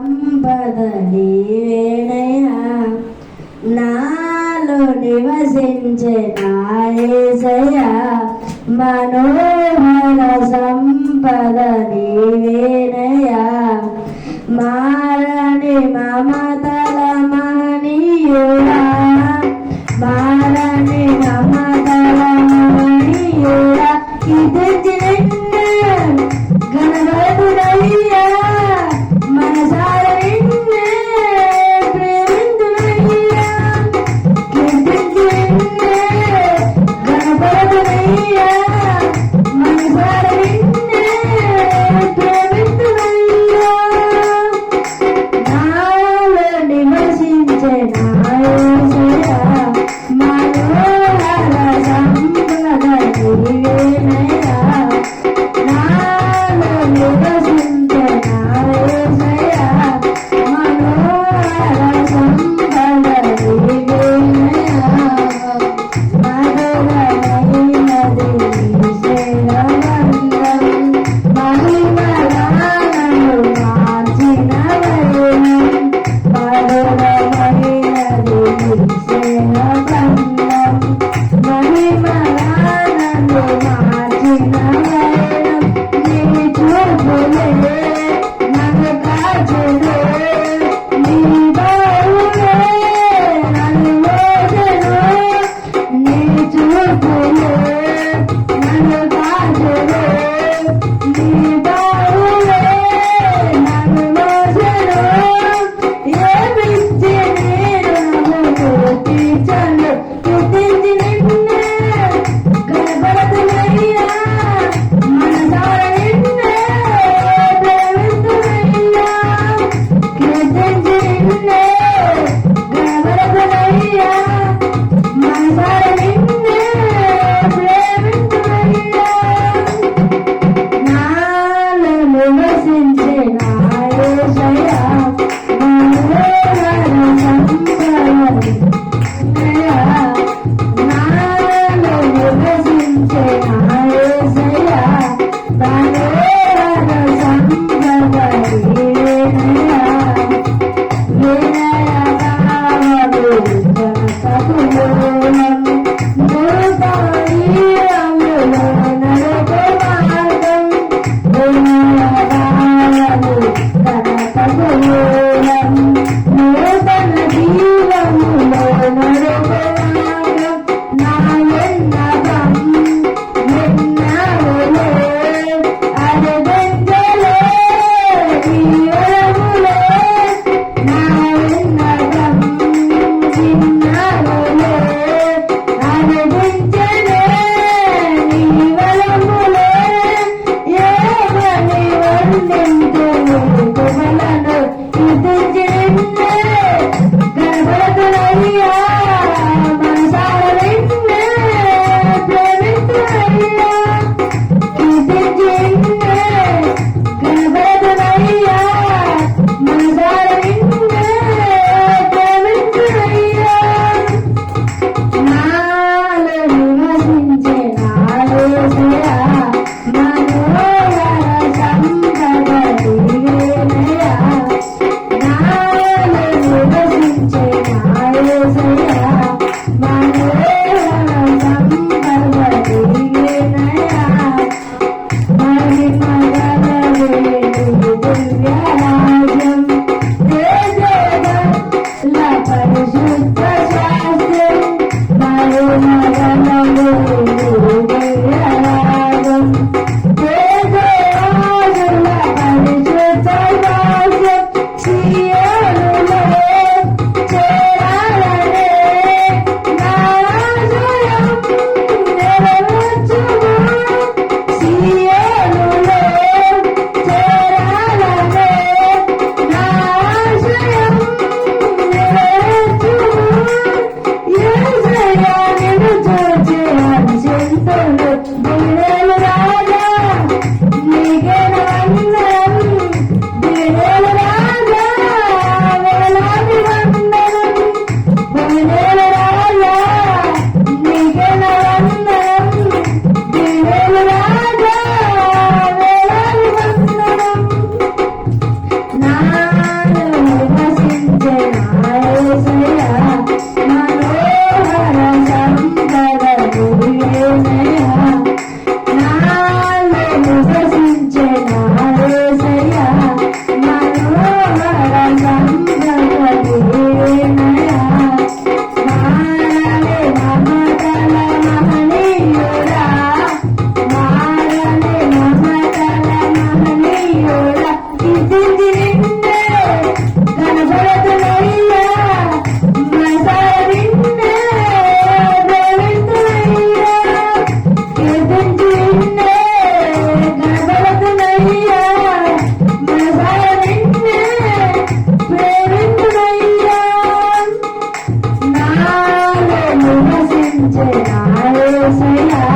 సంపదని వేణయా నాలో నివసించే నాయసయా మనోహర సంపదని వేణయా మారని మమతల మహనీయుడా. మారని మమతల మహనీయుడా. ఇది ಮಾ Thank you. Ram Ram చేరాయసయా